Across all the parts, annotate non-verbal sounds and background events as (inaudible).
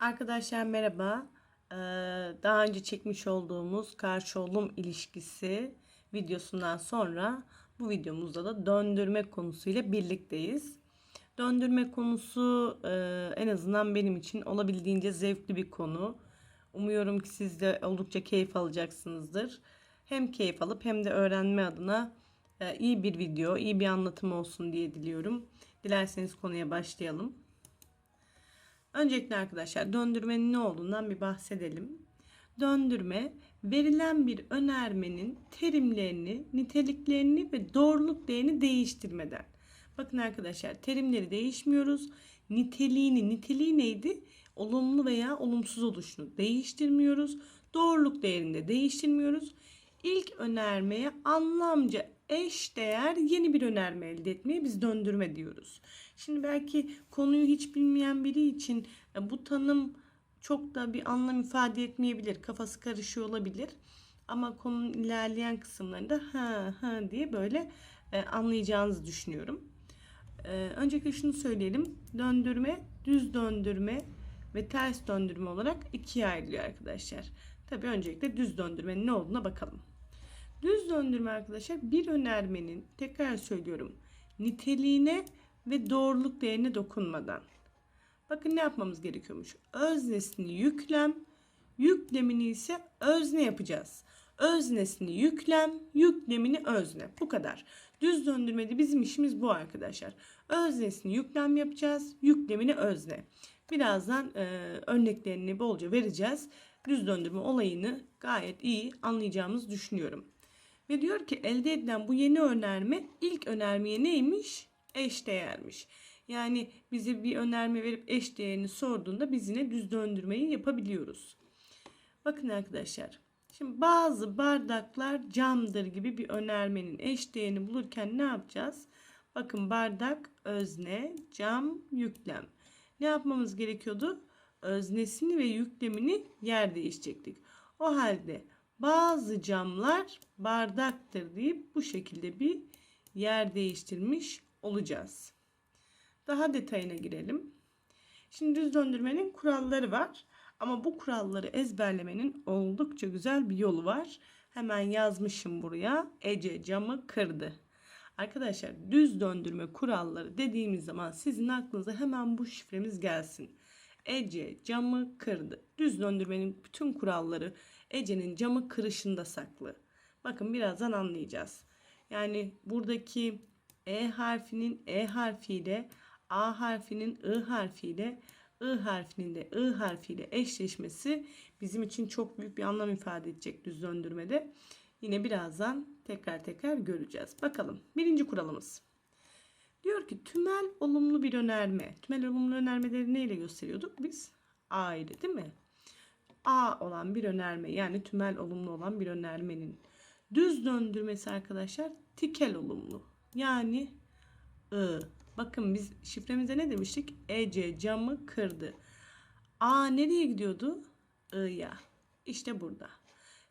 Arkadaşlar merhaba. Ee, daha önce çekmiş olduğumuz karşı olum ilişkisi videosundan sonra bu videomuzda da döndürme konusuyla birlikteyiz. Döndürme konusu e, en azından benim için olabildiğince zevkli bir konu. Umuyorum ki siz de oldukça keyif alacaksınızdır. Hem keyif alıp hem de öğrenme adına e, iyi bir video, iyi bir anlatım olsun diye diliyorum. Dilerseniz konuya başlayalım. Öncelikle arkadaşlar döndürmenin ne olduğundan bir bahsedelim. Döndürme verilen bir önermenin terimlerini, niteliklerini ve doğruluk değerini değiştirmeden. Bakın arkadaşlar terimleri değişmiyoruz. Niteliğini, niteliği neydi? Olumlu veya olumsuz oluşunu değiştirmiyoruz. Doğruluk değerini de değiştirmiyoruz. İlk önermeye anlamca eş değer yeni bir önerme elde etmeye biz döndürme diyoruz. Şimdi belki konuyu hiç bilmeyen biri için e, bu tanım çok da bir anlam ifade etmeyebilir. Kafası karışıyor olabilir. Ama konunun ilerleyen kısımlarında ha ha diye böyle e, anlayacağınızı düşünüyorum. E, öncelikle şunu söyleyelim. Döndürme, düz döndürme ve ters döndürme olarak ikiye ayrılıyor arkadaşlar. Tabii öncelikle düz döndürmenin ne olduğuna bakalım. Düz döndürme arkadaşlar bir önermenin tekrar söylüyorum niteliğine ve doğruluk değerine dokunmadan. Bakın ne yapmamız gerekiyormuş. Öznesini yüklem, yüklemini ise özne yapacağız. Öznesini yüklem, yüklemini özne. Bu kadar. Düz döndürmede bizim işimiz bu arkadaşlar. Öznesini yüklem yapacağız, yüklemini özne. Birazdan e, örneklerini bolca vereceğiz. Düz döndürme olayını gayet iyi anlayacağımızı düşünüyorum. Ve diyor ki elde edilen bu yeni önerme ilk önermeye neymiş? Eş değermiş. Yani bize bir önerme verip eş değerini sorduğunda biz yine düz döndürmeyi yapabiliyoruz. Bakın arkadaşlar. Şimdi bazı bardaklar camdır gibi bir önermenin eş değerini bulurken ne yapacağız? Bakın bardak özne, cam yüklem. Ne yapmamız gerekiyordu? Öznesini ve yüklemini yer değişecektik. O halde bazı camlar bardaktır deyip bu şekilde bir yer değiştirmiş olacağız. Daha detayına girelim. Şimdi düz döndürmenin kuralları var. Ama bu kuralları ezberlemenin oldukça güzel bir yolu var. Hemen yazmışım buraya. Ece camı kırdı. Arkadaşlar düz döndürme kuralları dediğimiz zaman sizin aklınıza hemen bu şifremiz gelsin. Ece camı kırdı. Düz döndürmenin bütün kuralları Ece'nin camı kırışında saklı. Bakın birazdan anlayacağız. Yani buradaki E harfinin E harfiyle A harfinin I harfiyle I harfinin de I harfiyle eşleşmesi bizim için çok büyük bir anlam ifade edecek düz döndürmede. Yine birazdan tekrar tekrar göreceğiz. Bakalım birinci kuralımız. Diyor ki tümel olumlu bir önerme. Tümel olumlu önermeleri neyle gösteriyorduk biz? A ile değil mi? A olan bir önerme yani tümel olumlu olan bir önermenin düz döndürmesi arkadaşlar tikel olumlu. Yani I. Bakın biz şifremizde ne demiştik? Ece camı kırdı. A nereye gidiyordu? I'ya. İşte burada.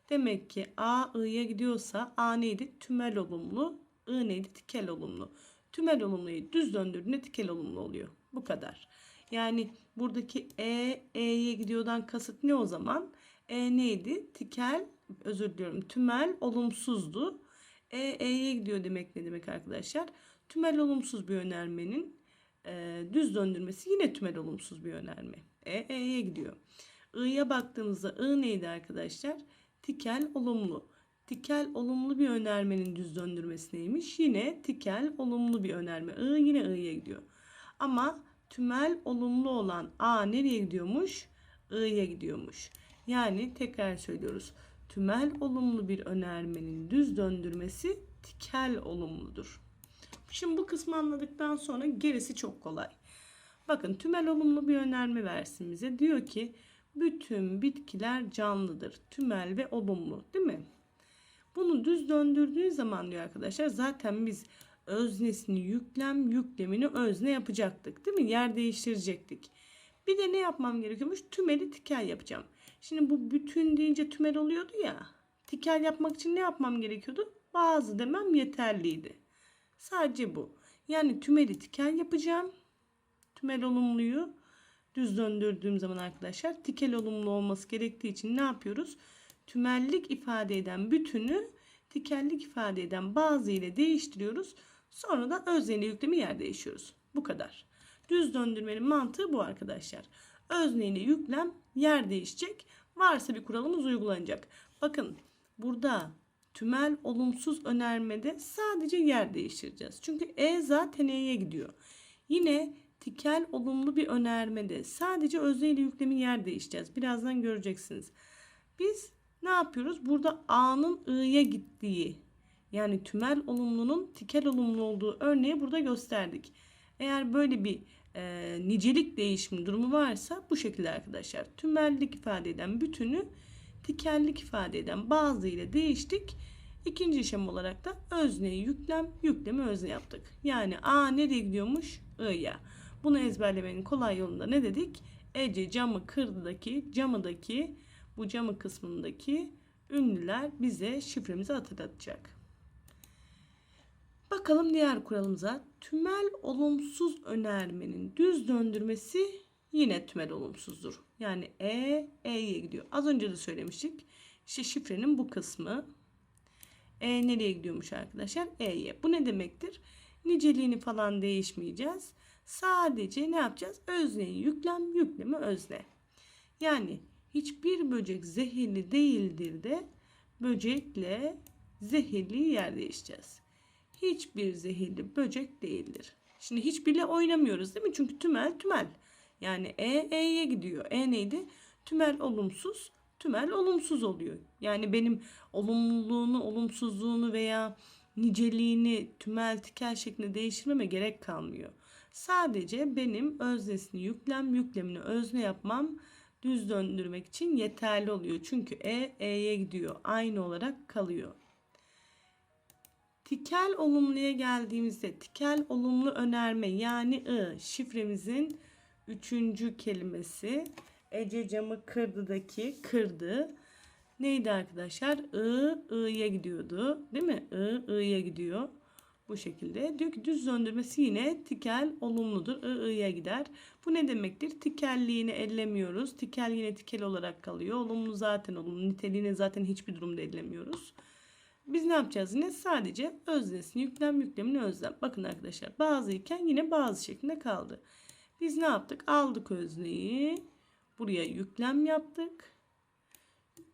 Demek ki A I'ya gidiyorsa A neydi? Tümel olumlu. I neydi? Tikel olumlu. Tümel olumluyu düz döndürdüğünde tikel olumlu oluyor. Bu kadar. Yani buradaki E, E'ye gidiyordan kasıt ne o zaman? E neydi? Tikel, özür diliyorum, tümel olumsuzdu. E, E'ye gidiyor demek ne demek arkadaşlar? Tümel olumsuz bir önermenin e, düz döndürmesi yine tümel olumsuz bir önerme. E, E'ye gidiyor. I'ya baktığımızda I neydi arkadaşlar? Tikel olumlu. Tikel olumlu bir önermenin düz döndürmesi neymiş? Yine tikel olumlu bir önerme. I yine I'ye gidiyor. Ama tümel olumlu olan A nereye gidiyormuş? I'ye gidiyormuş. Yani tekrar söylüyoruz. Tümel olumlu bir önermenin düz döndürmesi tikel olumludur. Şimdi bu kısmı anladıktan sonra gerisi çok kolay. Bakın tümel olumlu bir önerme versin bize. Diyor ki bütün bitkiler canlıdır. Tümel ve olumlu değil mi? Bunu düz döndürdüğü zaman diyor arkadaşlar zaten biz öznesini yüklem yüklemini özne yapacaktık değil mi? Yer değiştirecektik. Bir de ne yapmam gerekiyormuş? Tümeli tikel yapacağım. Şimdi bu bütün deyince tümel oluyordu ya. Tikel yapmak için ne yapmam gerekiyordu? Bazı demem yeterliydi. Sadece bu. Yani tümeli tikel yapacağım. Tümel olumluyu Düz döndürdüğüm zaman arkadaşlar tikel olumlu olması gerektiği için ne yapıyoruz? Tümellik ifade eden bütünü tikellik ifade eden bazı ile değiştiriyoruz. Sonra da özneyle yüklemi yer değişiyoruz. Bu kadar. Düz döndürmenin mantığı bu arkadaşlar. Özneyle yüklem yer değişecek. Varsa bir kuralımız uygulanacak. Bakın burada tümel olumsuz önermede sadece yer değiştireceğiz. Çünkü E zaten E'ye gidiyor. Yine tikel olumlu bir önermede sadece özneyle yüklemin yer değişeceğiz. Birazdan göreceksiniz. Biz ne yapıyoruz? Burada A'nın I'ya gittiği yani tümel olumlunun tikel olumlu olduğu örneği burada gösterdik. Eğer böyle bir e, nicelik değişimi durumu varsa bu şekilde arkadaşlar. Tümellik ifade eden bütünü tikellik ifade eden bazı ile değiştik. İkinci işlem olarak da özneyi yüklem, yüklemi özne yaptık. Yani A nereye gidiyormuş? I'ya. Bunu ezberlemenin kolay yolunda ne dedik? Ece camı kırdıdaki, camıdaki, bu camı kısmındaki ünlüler bize şifremizi hatırlatacak. Bakalım diğer kuralımıza. Tümel olumsuz önermenin düz döndürmesi yine tümel olumsuzdur. Yani E, E'ye gidiyor. Az önce de söylemiştik. İşte şifrenin bu kısmı. E nereye gidiyormuş arkadaşlar? E'ye. Bu ne demektir? Niceliğini falan değişmeyeceğiz. Sadece ne yapacağız? Özneyi yüklem, yüklemi özne. Yani hiçbir böcek zehirli değildir de böcekle zehirli yer değişeceğiz. Hiçbir zehirli böcek değildir. Şimdi hiçbirle oynamıyoruz değil mi? Çünkü tümel tümel. Yani E E'ye gidiyor. E neydi? Tümel olumsuz, tümel olumsuz oluyor. Yani benim olumluluğunu, olumsuzluğunu veya niceliğini tümel tikel şeklinde değiştirmeme gerek kalmıyor. Sadece benim öznesini yüklem, yüklemini özne yapmam düz döndürmek için yeterli oluyor. Çünkü E, E'ye gidiyor. Aynı olarak kalıyor. Tikel olumluya geldiğimizde tikel olumlu önerme yani I şifremizin üçüncü kelimesi Ece camı kırdıdaki kırdı. Neydi arkadaşlar? I, I'ya gidiyordu. Değil mi? I, I'ya gidiyor. Bu şekilde. Diyor ki düz döndürmesi yine tikel olumludur. I, I'ya gider. Bu ne demektir? Tikelliğini ellemiyoruz. Tikel yine tikel olarak kalıyor. Olumlu zaten olumlu. Niteliğini zaten hiçbir durumda ellemiyoruz. Biz ne yapacağız yine? Sadece öznesini yüklem yüklemini özlem. Bakın arkadaşlar bazı iken yine bazı şeklinde kaldı. Biz ne yaptık? Aldık özneyi. Buraya yüklem yaptık.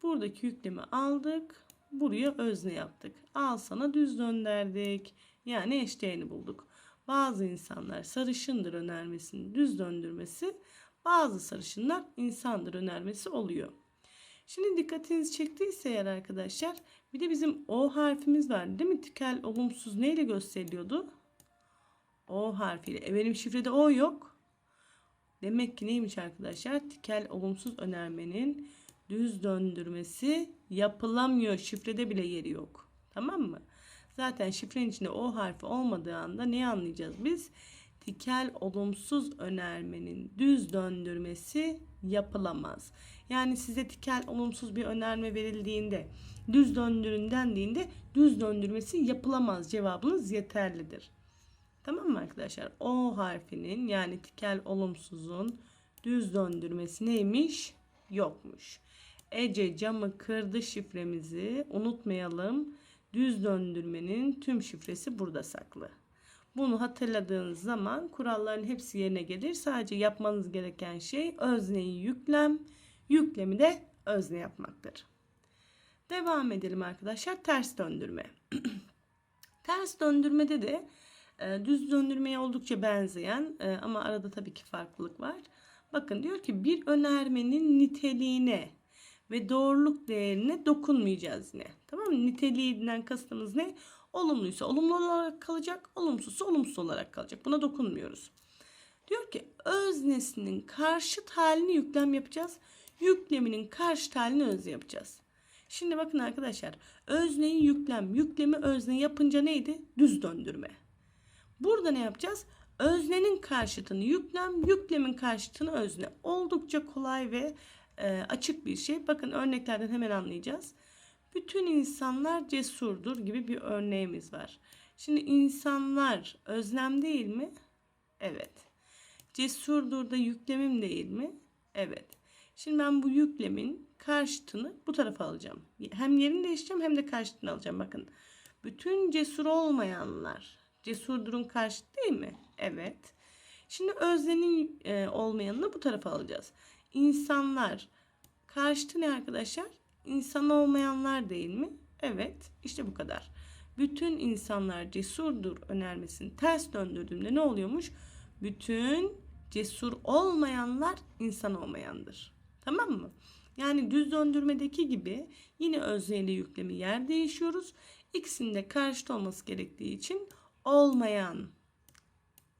Buradaki yüklemi aldık. Buraya özne yaptık. Al sana düz dönderdik. Yani eşdeğeni bulduk. Bazı insanlar sarışındır önermesini düz döndürmesi. Bazı sarışınlar insandır önermesi oluyor. Şimdi dikkatinizi çektiyse eğer arkadaşlar bir de bizim O harfimiz var değil mi? Tikel olumsuz neyle gösteriliyordu? O harfiyle. E benim şifrede O yok. Demek ki neymiş arkadaşlar? Tikel olumsuz önermenin düz döndürmesi yapılamıyor. Şifrede bile yeri yok. Tamam mı? Zaten şifrenin içinde O harfi olmadığı anda neyi anlayacağız biz? Tikel olumsuz önermenin düz döndürmesi yapılamaz. Yani size tikel olumsuz bir önerme verildiğinde düz döndürün dendiğinde düz döndürmesi yapılamaz cevabınız yeterlidir. Tamam mı arkadaşlar? O harfinin yani tikel olumsuzun düz döndürmesi neymiş? Yokmuş. Ece camı kırdı şifremizi unutmayalım. Düz döndürmenin tüm şifresi burada saklı. Bunu hatırladığınız zaman kuralların hepsi yerine gelir. Sadece yapmanız gereken şey özneyi yüklem, yüklemi de özne yapmaktır. Devam edelim arkadaşlar. Ters döndürme. (clears throat) Ters döndürmede de e, düz döndürmeye oldukça benzeyen e, ama arada tabii ki farklılık var. Bakın diyor ki bir önermenin niteliğine ve doğruluk değerine dokunmayacağız yine. Tamam mı? Niteliğinden kastımız ne? Olumluysa olumlu olarak kalacak, olumsuzsa olumsuz olarak kalacak. Buna dokunmuyoruz. Diyor ki öznesinin karşıt halini yüklem yapacağız. Yükleminin karşıt halini özne yapacağız. Şimdi bakın arkadaşlar. Özneyi yüklem, yüklemi özne yapınca neydi? Düz döndürme. Burada ne yapacağız? Öznenin karşıtını yüklem, yüklemin karşıtını özne. Oldukça kolay ve e, açık bir şey. Bakın örneklerden hemen anlayacağız. Bütün insanlar cesurdur gibi bir örneğimiz var. Şimdi insanlar özlem değil mi? Evet. Cesurdur da yüklemim değil mi? Evet. Şimdi ben bu yüklemin karşıtını bu tarafa alacağım. Hem yerini değiştireceğim hem de karşıtını alacağım. Bakın. Bütün cesur olmayanlar cesurdurun karşıtı değil mi? Evet. Şimdi öznenin e, olmayanını bu tarafa alacağız. İnsanlar karşıtı ne arkadaşlar? İnsan olmayanlar değil mi? Evet. İşte bu kadar. Bütün insanlar cesurdur önermesini ters döndürdüğümde ne oluyormuş? Bütün cesur olmayanlar insan olmayandır. Tamam mı? Yani düz döndürmedeki gibi yine özneyle yüklemi yer değişiyoruz. İkisinde karşıt olması gerektiği için olmayan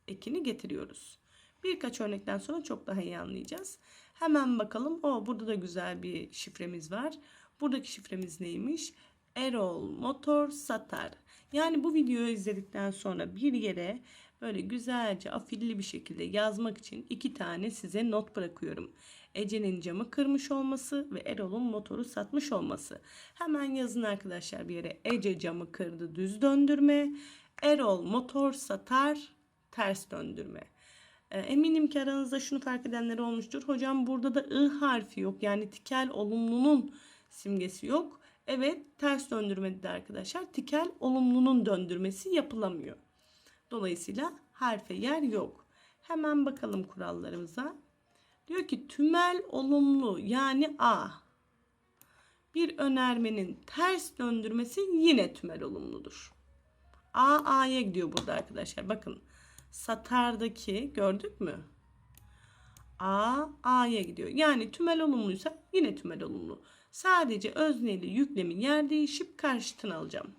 ekini getiriyoruz. Birkaç örnekten sonra çok daha iyi anlayacağız. Hemen bakalım. O burada da güzel bir şifremiz var. Buradaki şifremiz neymiş? Erol motor satar. Yani bu videoyu izledikten sonra bir yere böyle güzelce afilli bir şekilde yazmak için iki tane size not bırakıyorum. Ece'nin camı kırmış olması ve Erol'un motoru satmış olması. Hemen yazın arkadaşlar bir yere. Ece camı kırdı düz döndürme. Erol motor satar ters döndürme. E, eminim ki aranızda şunu fark edenler olmuştur. Hocam burada da I harfi yok. Yani tikel olumlunun simgesi yok. Evet ters döndürmede de arkadaşlar tikel olumlunun döndürmesi yapılamıyor. Dolayısıyla harfe yer yok. Hemen bakalım kurallarımıza. Diyor ki tümel olumlu yani A. Bir önermenin ters döndürmesi yine tümel olumludur. A A'ya gidiyor burada arkadaşlar. Bakın satardaki gördük mü? A A'ya gidiyor. Yani tümel olumluysa yine tümel olumlu. Sadece özneli yüklemin yer değişip karşıtını alacağım.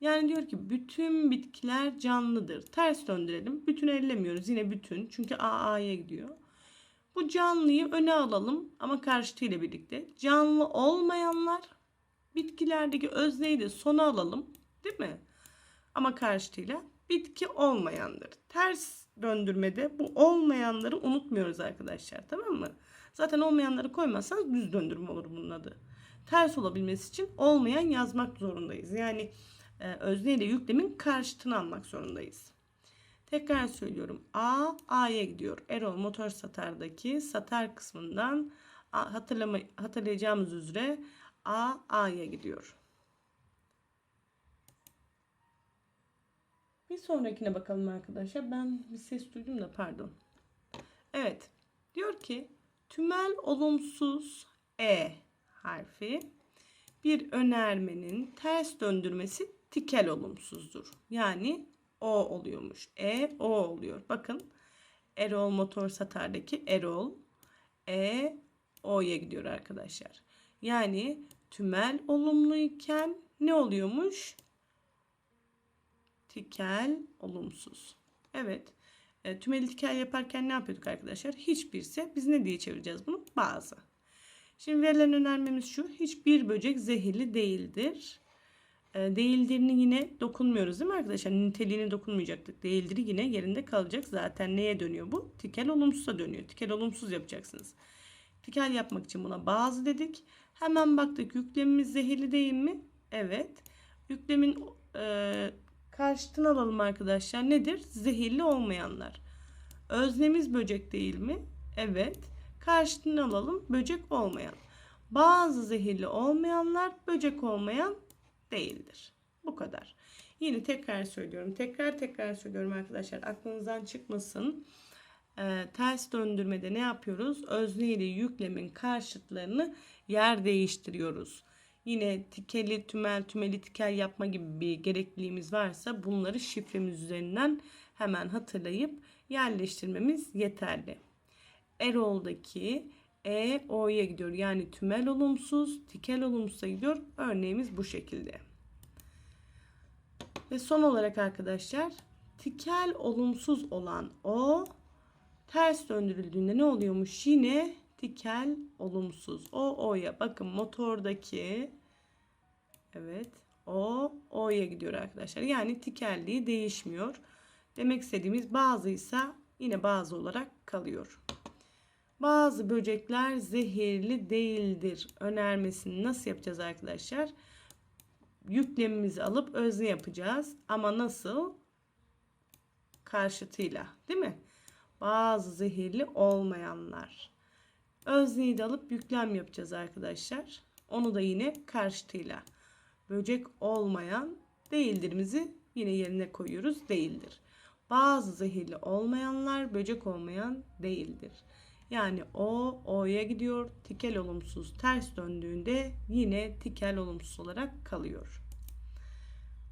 Yani diyor ki bütün bitkiler canlıdır. Ters döndürelim. Bütün ellemiyoruz. Yine bütün. Çünkü A A'ya gidiyor. Bu canlıyı öne alalım ama karşıtıyla birlikte. Canlı olmayanlar bitkilerdeki özneyi de sona alalım. Değil mi? Ama karşıtıyla bitki olmayandır. Ters döndürmede bu olmayanları unutmuyoruz arkadaşlar. Tamam mı? Zaten olmayanları koymazsanız düz döndürme olur bunun adı. Ters olabilmesi için olmayan yazmak zorundayız. Yani özne ile yüklemin karşıtını almak zorundayız. Tekrar söylüyorum. A, A'ya gidiyor. Erol Motor Satar'daki Satar kısmından hatırlama, hatırlayacağımız üzere A, A'ya gidiyor. Bir sonrakine bakalım arkadaşlar. Ben bir ses duydum da pardon. Evet. Diyor ki tümel olumsuz E harfi bir önermenin ters döndürmesi tikel olumsuzdur. Yani O oluyormuş. E O oluyor. Bakın Erol motor satardaki Erol E O'ya gidiyor arkadaşlar. Yani tümel olumluyken ne oluyormuş? tikel olumsuz. Evet. E, tümeli tikel yaparken ne yapıyorduk arkadaşlar? Hiçbirse biz ne diye çevireceğiz bunu? Bazı. Şimdi verilen önermemiz şu. Hiçbir böcek zehirli değildir. E, değildirini yine dokunmuyoruz değil mi arkadaşlar? Niteliğine dokunmayacaktık. Değildiri yine yerinde kalacak. Zaten neye dönüyor bu? Tikel olumsuza dönüyor. Tikel olumsuz yapacaksınız. Tikel yapmak için buna bazı dedik. Hemen baktık yüklemimiz zehirli değil mi? Evet. Yüklemin e, karşıtını alalım arkadaşlar. Nedir? Zehirli olmayanlar. Öznemiz böcek değil mi? Evet. Karşıtını alalım. Böcek olmayan. Bazı zehirli olmayanlar böcek olmayan değildir. Bu kadar. Yine tekrar söylüyorum. Tekrar tekrar söylüyorum arkadaşlar. Aklınızdan çıkmasın. Ee, ters döndürmede ne yapıyoruz? Özne ile yüklemin karşıtlarını yer değiştiriyoruz yine tikeli tümel tümeli tikel yapma gibi bir gerekliliğimiz varsa bunları şifremiz üzerinden hemen hatırlayıp yerleştirmemiz yeterli. Erol'daki E O'ya gidiyor. Yani tümel olumsuz, tikel olumsuza gidiyor. Örneğimiz bu şekilde. Ve son olarak arkadaşlar tikel olumsuz olan O ters döndürüldüğünde ne oluyormuş? Yine tikel olumsuz. O O'ya bakın motordaki evet O O'ya gidiyor arkadaşlar. Yani tikelliği değişmiyor. Demek istediğimiz bazıysa yine bazı olarak kalıyor. Bazı böcekler zehirli değildir önermesini nasıl yapacağız arkadaşlar? Yüklemimizi alıp özne yapacağız. Ama nasıl? Karşıtıyla değil mi? Bazı zehirli olmayanlar. Özneyi de alıp yüklem yapacağız arkadaşlar. Onu da yine karşıtıyla. Böcek olmayan değildirimizi yine yerine koyuyoruz. Değildir. Bazı zehirli olmayanlar böcek olmayan değildir. Yani o O'ya gidiyor. Tikel olumsuz ters döndüğünde yine tikel olumsuz olarak kalıyor.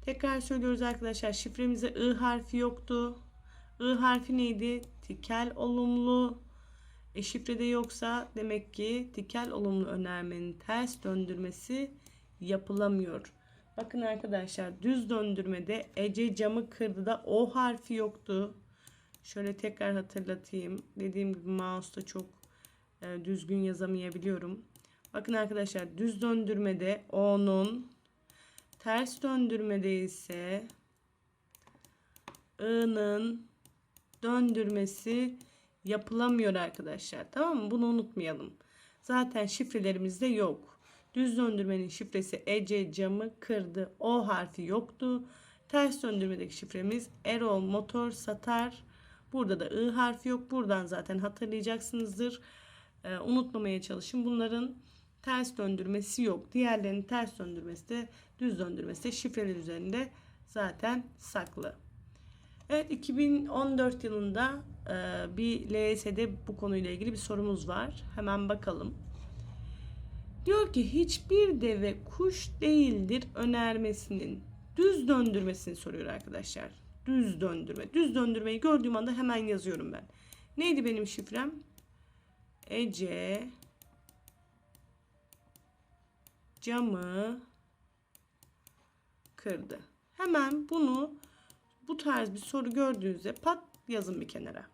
Tekrar söylüyoruz arkadaşlar. Şifremizde I harfi yoktu. I harfi neydi? Tikel olumlu. E şifrede yoksa demek ki tikel olumlu önermenin ters döndürmesi yapılamıyor. Bakın arkadaşlar düz döndürmede Ece camı kırdı da O harfi yoktu. Şöyle tekrar hatırlatayım. Dediğim gibi mouse'da çok e, düzgün yazamayabiliyorum. Bakın arkadaşlar düz döndürmede O'nun ters döndürmede ise I'nın döndürmesi yapılamıyor arkadaşlar. Tamam mı? Bunu unutmayalım. Zaten şifrelerimizde yok. Düz döndürmenin şifresi Ece camı kırdı. O harfi yoktu. Ters döndürmedeki şifremiz Erol motor satar. Burada da I harfi yok. Buradan zaten hatırlayacaksınızdır. Ee, unutmamaya çalışın. Bunların ters döndürmesi yok. Diğerlerinin ters döndürmesi de düz döndürmesi de şifreler üzerinde zaten saklı. Evet 2014 yılında e, bir LS'de bu konuyla ilgili bir sorumuz var. Hemen bakalım. Diyor ki hiçbir deve kuş değildir önermesinin düz döndürmesini soruyor arkadaşlar. Düz döndürme. Düz döndürmeyi gördüğüm anda hemen yazıyorum ben. Neydi benim şifrem? Ece camı kırdı. Hemen bunu bu tarz bir soru gördüğünüzde pat yazın bir kenara.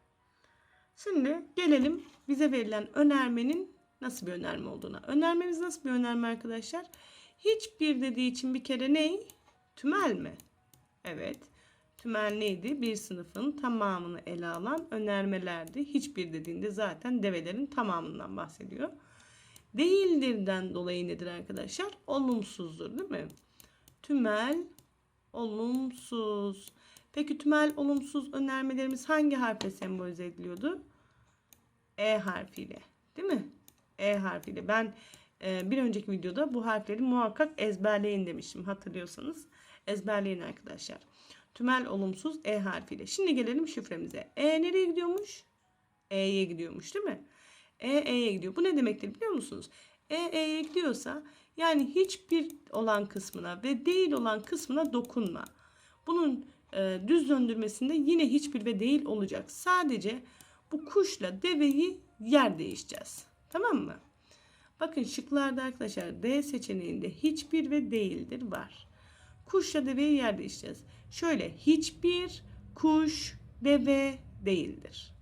Şimdi gelelim bize verilen önermenin nasıl bir önerme olduğuna. Önermemiz nasıl bir önerme arkadaşlar? Hiçbir dediği için bir kere ney? Tümel mi? Evet. Tümel neydi? Bir sınıfın tamamını ele alan önermelerdi. Hiçbir dediğinde zaten develerin tamamından bahsediyor. Değildirden dolayı nedir arkadaşlar? Olumsuzdur değil mi? Tümel olumsuz. Peki tümel olumsuz önermelerimiz hangi harfle sembolize ediliyordu? E harfiyle. Değil mi? E harfiyle. Ben e, bir önceki videoda bu harfleri muhakkak ezberleyin demiştim hatırlıyorsanız. Ezberleyin arkadaşlar. Tümel olumsuz E harfiyle. Şimdi gelelim şifremize. E nereye gidiyormuş? E'ye gidiyormuş değil mi? E E'ye gidiyor. Bu ne demektir biliyor musunuz? E E'ye gidiyorsa yani hiçbir olan kısmına ve değil olan kısmına dokunma. Bunun e, düz döndürmesinde yine hiçbir ve değil olacak. Sadece bu kuşla deveyi yer değişeceğiz. Tamam mı? Bakın şıklarda arkadaşlar D seçeneğinde hiçbir ve değildir var. Kuşla deveyi yer değişeceğiz. Şöyle hiçbir kuş deve değildir.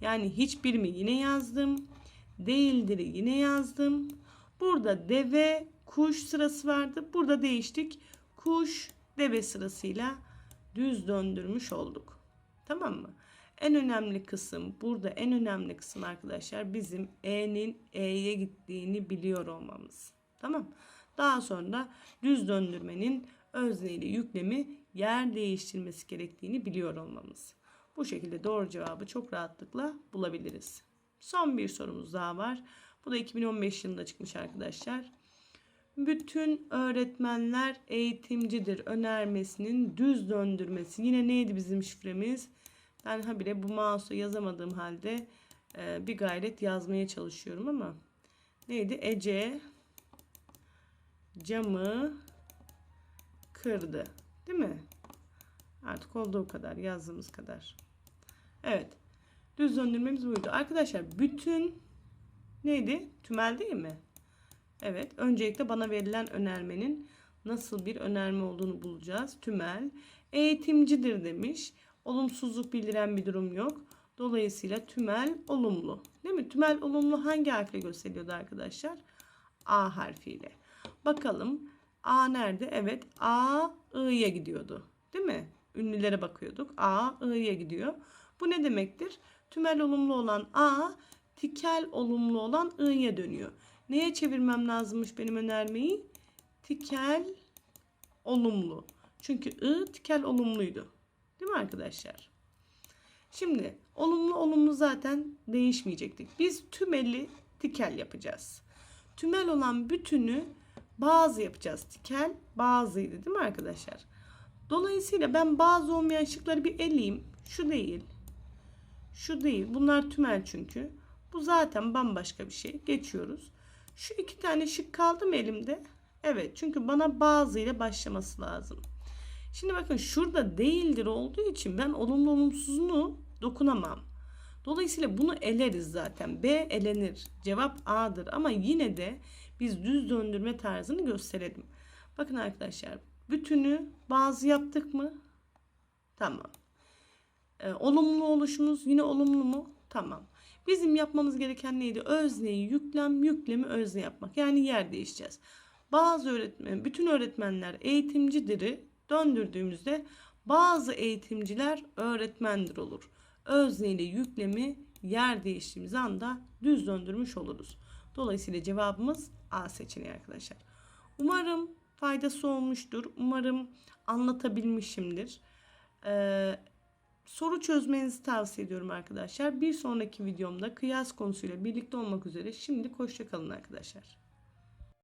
Yani hiçbir mi yine yazdım. Değildir yine yazdım. Burada deve kuş sırası vardı. Burada değiştik. Kuş deve sırasıyla düz döndürmüş olduk. Tamam mı? En önemli kısım burada en önemli kısım arkadaşlar bizim E'nin E'ye gittiğini biliyor olmamız. Tamam. Daha sonra düz döndürmenin özneyle yüklemi yer değiştirmesi gerektiğini biliyor olmamız. Bu şekilde doğru cevabı çok rahatlıkla bulabiliriz. Son bir sorumuz daha var. Bu da 2015 yılında çıkmış arkadaşlar. Bütün öğretmenler eğitimcidir önermesinin düz döndürmesi. Yine neydi bizim şifremiz? Ben habire bu mouse'u yazamadığım halde e, bir gayret yazmaya çalışıyorum ama neydi? Ece camı kırdı. Değil mi? Artık olduğu kadar yazdığımız kadar. Evet. Düz döndürmemiz buydu. Arkadaşlar bütün neydi? Tümel değil mi? Evet. Öncelikle bana verilen önermenin nasıl bir önerme olduğunu bulacağız. Tümel eğitimcidir demiş. Olumsuzluk bildiren bir durum yok. Dolayısıyla tümel olumlu. Değil mi? Tümel olumlu hangi harfle gösteriliyordu arkadaşlar? A harfiyle. Bakalım A nerede? Evet A I'ya gidiyordu. Değil mi? Ünlülere bakıyorduk. A I'ya gidiyor. Bu ne demektir? Tümel olumlu olan A tikel olumlu olan I'ya dönüyor. Neye çevirmem lazımmış benim önermeyi? Tikel olumlu. Çünkü I tikel olumluydu. Değil mi arkadaşlar? Şimdi olumlu olumlu zaten değişmeyecektik. Biz tümeli tikel yapacağız. Tümel olan bütünü bazı yapacağız. Tikel bazıydı değil mi arkadaşlar? Dolayısıyla ben bazı olmayan şıkları bir eleyeyim. Şu değil. Şu değil. Bunlar tümel çünkü. Bu zaten bambaşka bir şey. Geçiyoruz. Şu iki tane şık kaldı mı elimde? Evet. Çünkü bana bazı ile başlaması lazım. Şimdi bakın şurada değildir olduğu için ben olumlu olumsuzunu dokunamam. Dolayısıyla bunu eleriz zaten. B elenir. Cevap A'dır ama yine de biz düz döndürme tarzını gösterelim. Bakın arkadaşlar bütünü bazı yaptık mı? Tamam. Ee, olumlu oluşumuz yine olumlu mu? Tamam. Bizim yapmamız gereken neydi? Özneyi yüklem, yüklemi özne yapmak. Yani yer değişeceğiz. Bazı öğretmen, bütün öğretmenler eğitimcidir'i döndürdüğümüzde bazı eğitimciler öğretmendir olur. Özne ile yüklemi yer değiştiğimiz anda düz döndürmüş oluruz. Dolayısıyla cevabımız A seçeneği arkadaşlar. Umarım faydası olmuştur. Umarım anlatabilmişimdir. Ee, soru çözmenizi tavsiye ediyorum arkadaşlar. Bir sonraki videomda kıyas konusuyla birlikte olmak üzere. Şimdi hoşçakalın arkadaşlar.